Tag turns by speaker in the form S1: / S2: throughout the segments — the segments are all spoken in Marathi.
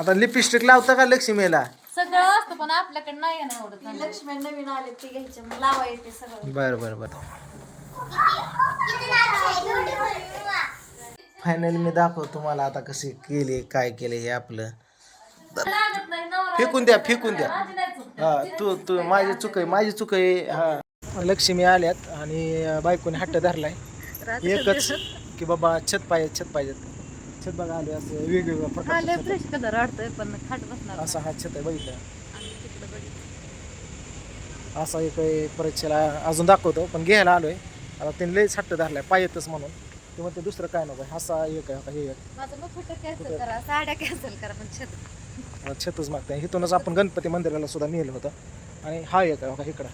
S1: आता लिपस्टिक लावता का लक्ष्मीला?
S2: सगळं असतं पण आपल्याकडे नाही आहे ना एवढं
S3: लक्ष्मी नवीन आले ते घ्यायचे. मग लावा येते सगळं.
S1: बरं बरं बरं. फायनली मी दाखवतो तुम्हाला आता कशी केली काय केले हे आपलं.
S2: लागत नाही नवरा
S1: फेकून द्या फेकून द्या.
S2: माझी नाही चूक.
S1: हा तू तू माझी चुक आहे माझी चुक आहे हा. लक्ष्मी आल्यात आणि बायकोने हट्ट धरलाय. एकच की बाबा छत पाहिजे छत पाहिजेत. छत बघा आले असं वेगवेगळ्या प्रकारचे
S2: फ्रेश कलर पण खाट बसणार
S1: असा हा छत आहे बघितलं. असा एक आहे परीक्षेला अजून दाखवतो पण घ्यायला आलोय. आता त्यांनी लयच हट्ट धरलाय पाहिजेतच म्हणून. ते म्हणते दुसरं काय नको असा एक आहे आता हे एक.
S2: माझं मग कुठं कॅन्सल करा? साड्या कॅन्सल करा पण छत.
S1: आता छतच मागताय. इथूनच आपण गणपती मंदिराला सुद्धा नेलं होतं. आणि हा एक आहे बघा इकडं.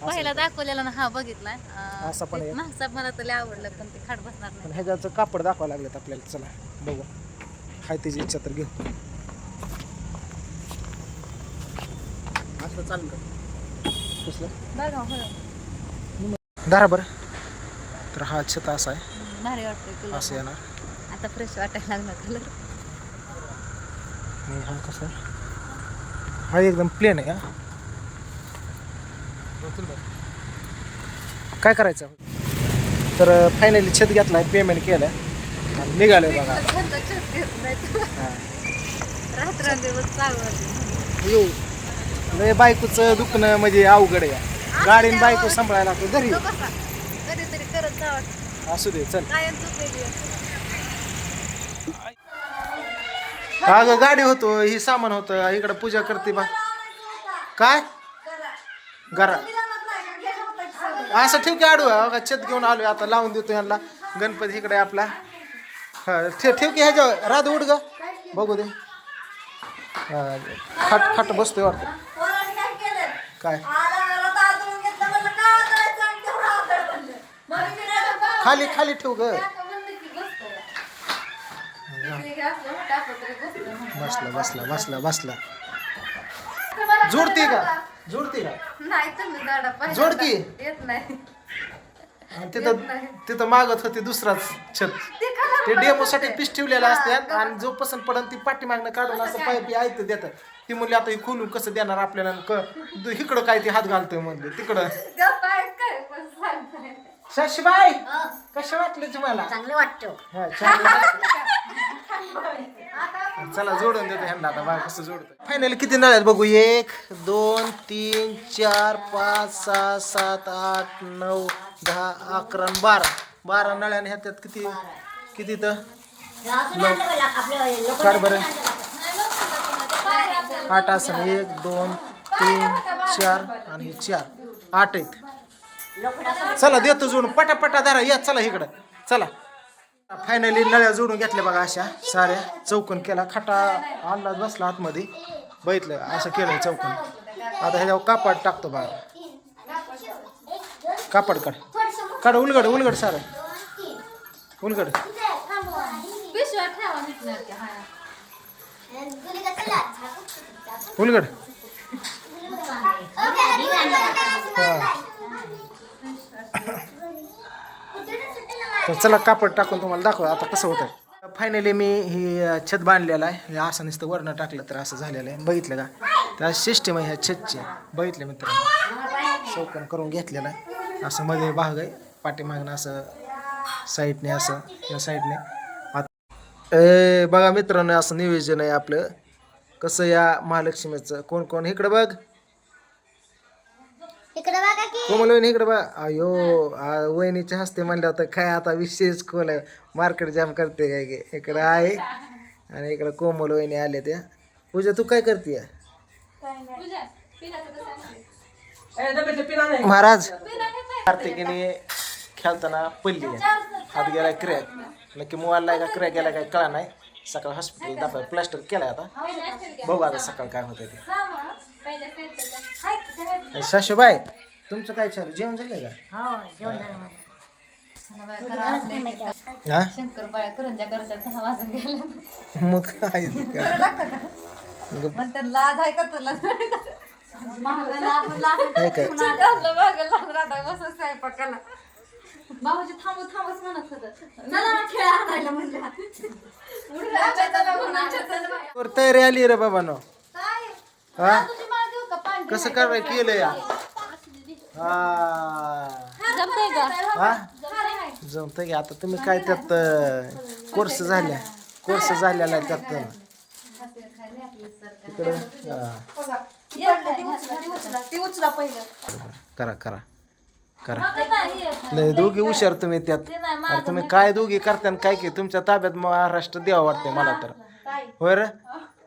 S2: पहिला दाखवलेला ना हा बघितलाय. अं,
S1: असा पण आहे.
S2: मागचा मला तर लय आवडलं पण ते खाट बसणार नाही.
S1: पण ह्याच्याचं कापड दाखवावं लागलेत आपल्याला. चला बघू. हाय त्याची इच्छा तर घेऊ. असं चाललं कसलं?
S2: बघा हो
S1: दारा बरं. तर हा छत असा आहे.
S2: भारी वाटतंय
S1: असं येणार.
S2: आता फ्रेश वाटायला लागला कलर
S1: आणि हा कसा हा एकदम प्लेन आहे हा. काय करायचं? तर फायनली छत घेतलाय पेमेंट केलं आणि निघाले बघा. येऊ लय बायकोचं दुखणं म्हणजे अवघड आहे. गाडीन बायको सांभाळायला लागतो घरी. असू दे चल. अगं गाडी होतो ही सामान होतं. इकडं पूजा करते बा. काय? घरा. असं ठेव की आडू आहे. बघा छत घेऊन आलो आता लावून देतो यांना गणपती इकडे आपला. हा ठेव ठेव की ह्याच्या राध उठ ग. बघू दे. खट खाट खाट बसतोय वाटतं.
S3: काय?
S1: खाली खाली ठेव ग. बसला बसला बसला बसला. जोडती का? जोडती का
S2: नाही तुम्ही गाडा पाहिजे
S1: जोड की.
S2: येत नाही.
S1: आणि तिथं तिथं मागत होती दुसराच छत. ते डेमो साठी पीस ठेवलेला असतात आणि जो पसंत पडन ती पाठीमागनं काढून असं पाईप ऐकतं देतात. ती म्हणली आता ही खोलून कसं देणार आपल्याला? आणि क- दु- इकडं काय ते हात घालतोय म्हणले. तिकडं.
S2: गप्पा आहेत काय? पण सांगताय.
S1: सासूबाई कसं वाटलं तुम्हाला?
S3: चांगलं वाटतं.
S1: हा, छान वाटलं. चला जोडून देतो ह्यांना आता बघा कसं जोडतो फायनली किती नळ आहेत बघू? एक दोन तीन चार पाच सहा सात आठ नऊ दहा अकरा आणि बारा. बारा नळ्याने ह्याच्यात किती? किती तर काढ बरं. आठ असं. एक दोन तीन चार आणि हे चार. आठ आहेत. चला देतो जोडून. पटापटा दारा या चला इकडं. चला. फायनली नळ्या जोडून घेतल्या बघा अशा. साऱ्या चौकन केला. खाटा आणला बसला आतमध्ये. बघितलं? असं केलं चौकन. आता ह्याच्यावर कापड टाकतो बघा. कापड काढ. काढ उलगड उलगड सारं. उलगड. उलगड. हा. तर चला कापड टाकून तुम्हाला दाखव. आता कसं होतं फायनली मी ही छत बांधलेलं आहे. हे असं नुसतं वरणं टाकलं तर असं झालेलं आहे. बघितलं का? त्या सिस्टम आहे ह्या छतची. बघितलं मित्रांनो? चौकन करून घेतलेलं आहे. असं मध्ये भाग आहे. पाठीमागनं असं साईडने असं या साईडने आता ए बघा मित्रांनो असं नियोजन आहे आपलं. कसं या महालक्ष्मीचं? कोण कोण इकडं बघ. कोमल वहिनी इकडे बघ अयो आ, वहिनीच्या हस्ते म्हणलं होतं काय आता विशेष खोल आहे? मार्केट जाम करते काय की इकडं आहे. आणि इकडं कोमल वहिनी आले त्या पूजा तू काय करते? महाराज. कार्तिकीने खेळताना पडली हात गेलाय क्रॅक. नक्की मोबाईलला का क्रॅक गेला काय कळा नाही. सकाळ हॉस्पिटल दाखवा प्लास्टर केलाय आता. बघू आता सकाळ काय होतं ते. सासूबाई तुमचं काय चालू? जेवण झालंय का? हा
S2: शंकर करंजा दहा वाजून
S1: मग काय ते?
S2: लाज आहे का तुला?
S1: काय? काय
S2: आपलं मागं लागून राहता बसून स्वयंपाकाला. भाऊजी थांबू थांबूच म्हणत होतं.
S3: चला ना खेळ आणायला म्हणलं
S1: वर तयारी आली रे बाबा नो
S3: काय?
S1: हा?
S2: तुझी मला देऊ का? पाणी
S1: कसं करायला केलं या? हा.
S2: जमतंय का?
S1: हा? जमतं की आता तुम्ही काय त्यात कोर्स झाल्या? कोर्स झालेला आहे त्यात. तिकडे हा.
S3: ती उचला पहिलं
S1: करा करा करा लय दोघी हुशार तुम्ही त्यात. अरे तुम्ही काय दोघी करता आणि काय की तुमच्या ताब्यात महाराष्ट्र द्यावं वाटतंय मला तर.
S3: काय?
S1: होय रे?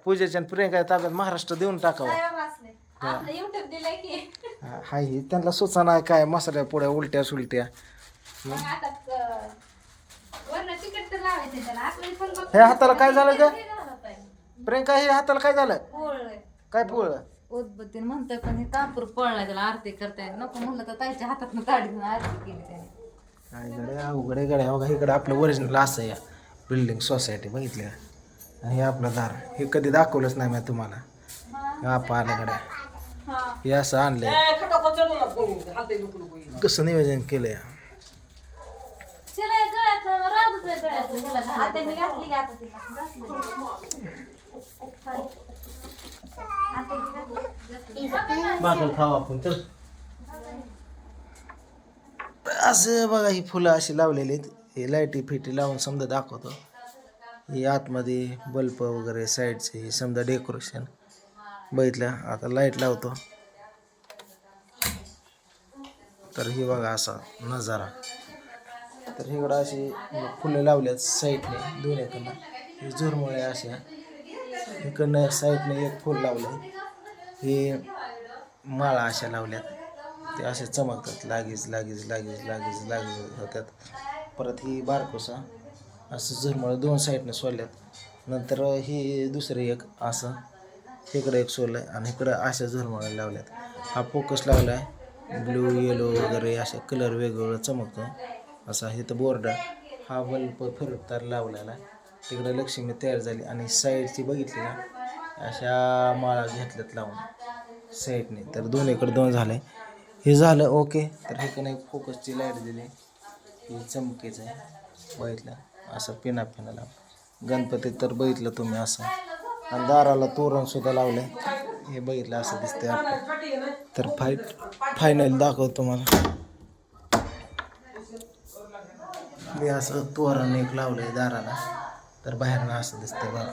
S1: पूजेच्या आणि प्रियंका ताब्यात महाराष्ट्र देऊन टाकावं.
S2: आपलं युट्यूब दिलंय की.
S1: हा हाय हे त्यांना सुचना आहे काय मसाल्या पुढ्या उलट्या सुलट्या.
S2: मग आता क- वरनं तिकीट तर लावायचं त्याला. आपल्याला पण बघ.
S1: हे हाताला काय झालं ग?
S2: हे झालं पाहिजे.
S1: प्रियंका हे हाताला काय झालं?
S2: पोळलंय.
S1: काय पोळ?
S2: उदबत्तीने म्हणतोय पण हे कापूर पळलाय त्याला आरती करताय. नको म्हणलं तर ताईच्या हातात ताडीनं आरती केली त्याने.
S1: इकडे अवघडे गड्या. बघा इकडे आपलं ओरिजिनल असं या बिल्डिंग सोसायटी बघितली का? आणि हे आपलं दार. हे कधी दाखवलंच नाही मी तुम्हाला. हे आपा आलं गड्या. हे. असं आणलंय. कसं नियोजन केलंय? खाऊ आपण असं बघा ही फुलं अशी लावलेली आहेत. हे लाईटी फिटी लावून समजा दाखवतो. हे आतमध्ये बल्ब वगैरे साईडचे हे समजा डेकोरेशन बघितलं आता लाइट लावतो. तर ही बघा असा नजारा. तर इकडं अशी फुलं लावल्यात साईडने दोन्हीकडनं हे जोरमुळे अशा इकडनं साईडने एक फूल लावलं. हे माळा अशा लावल्यात. ते असे चमकतात लागीच लागीच लागीच लागीच लागीच होतात. परत ही बारकोसा असं झुरमळ दोन साईडने सोडल्यात. नंतर ही दुसरं एक असं इकडं एक सोल आहे आणि इकडं अशा झुरमळ लावल्यात. हा फोकस लावला आहे ब्लू येलो वगैरे असे कलर वेगवेगळं चमकतो असा इथं बोर्ड हा बल्ब फिरतार लावलेला. तिकडं लक्ष्मी तयार झाली आणि साईडची बघितली ना अशा माळा घेतल्यात लावून. साईडने तर दोन्हीकडे दोन झाले हे झालं ओके तर हे पण एक फोकसची लाइट दिली. ही चमकीचं आहे. बघितलं? असं पिना पिना लावून. गणपती तर बघितलं तुम्ही असं. आणि दाराला तोरण सुद्धा लावलंय. हे बघितलं असं दिसतंय आपण तर फाय फायनल दाखवतो तुम्हाला. मी असं तोरण एक लावलंय दाराला. तर बाहेरनं असं दिसतंय बघा.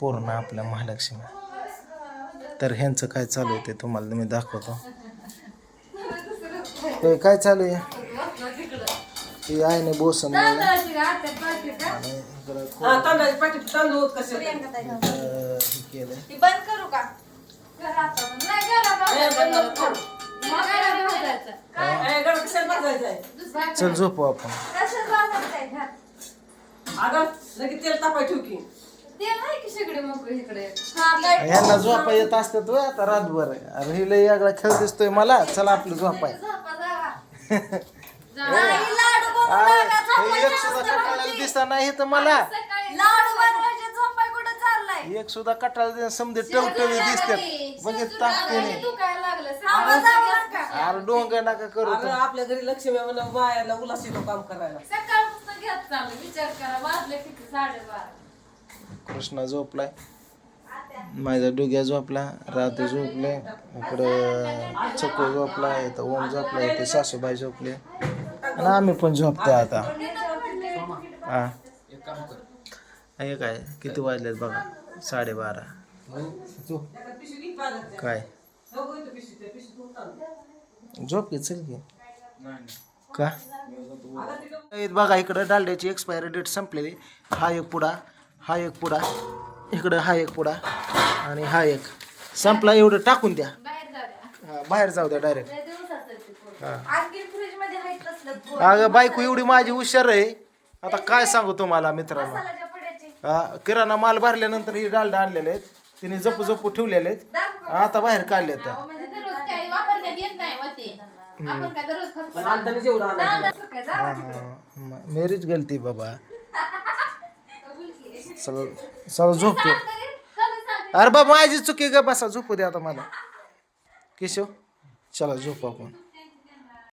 S1: पूर्ण आपल्या महालक्ष्मी. तर ह्यांचं काय चालू आहे ते तुम्हाला मी दाखवतो. काय चालू आहे? ही आहे ना बोसन आणि इकडं खो- इकडं हे केलंय.
S3: ती बंद करू का?
S1: चल झोपू आपण.
S3: कशात वाजत आहे? घात?
S2: ते नाही की.
S3: हा.
S1: ह्यांना झोपा येत असतात होय आता रातभर. अरे ही लय वेगळा खेळ दिसतोय मला. चला आपलं झोपाय. एक सुद्धा
S3: नसतं
S1: कटाळा
S3: भाऊजी.
S1: दिसता नाही तर मला.
S3: लाडू बनवायचे झोपाय कुठं चाललाय?
S1: एक सुद्धा कटाळा समजे टवटवी दिसतात. बघित टाकते नाही
S2: तू काय लागलं
S3: थांबा, थांबा का?
S1: अरे डोंगर नका करू
S4: आपल्या घरी लक्ष्मी म्हणा मायाला उलास येतो काम करायला.
S2: सकाळपासून घेत चालू विचार करा वाजले किती? साडेबारा.
S1: कृष्णा झोपलाय. माझा डोग्या झोपला राधू झोपले इकडं चकू झोपला इथं ओम झोपला इथे सासूबाई झोपले. ना आम्ही पण झोपतो आता. हा. हे काय किती वाजलेत बघा? साडेबारा. काय? झोप की चल की. का? बघा इकडं डालड्याची एक्सपायरी डेट संपलेली. हा एक पुडा हा एक पुडा. इकडं हा एक पुडा आणि हा एक. संपला एवढं टाकून द्या.
S2: बाहेर
S1: बाहेर जाऊ द्या डायरेक्ट
S3: हां.
S1: अगं बायको एवढी माझी हुशार आहे. आता काय सांगू तुम्हाला मित्रांनो. हा, किराणा माल भरल्यानंतर ही डालडा आणलेले आहेत. तिने जपू जपू ठेवलेले आहेत. आता बाहेर काढले तर
S2: म्हणजे दररोज काही वापरण्यात येत नाही होते आपण काय दररोज खातो?
S4: आणताना जेवढं आणायचं.
S3: काय जा?
S1: मेरीच गलती बाबा. चल चल झोपतो.
S2: कमी सांग.
S1: अरे बाबा माझी चुकी ग. बसा झोपू दे आता मला. केशव चला झोपू आपण.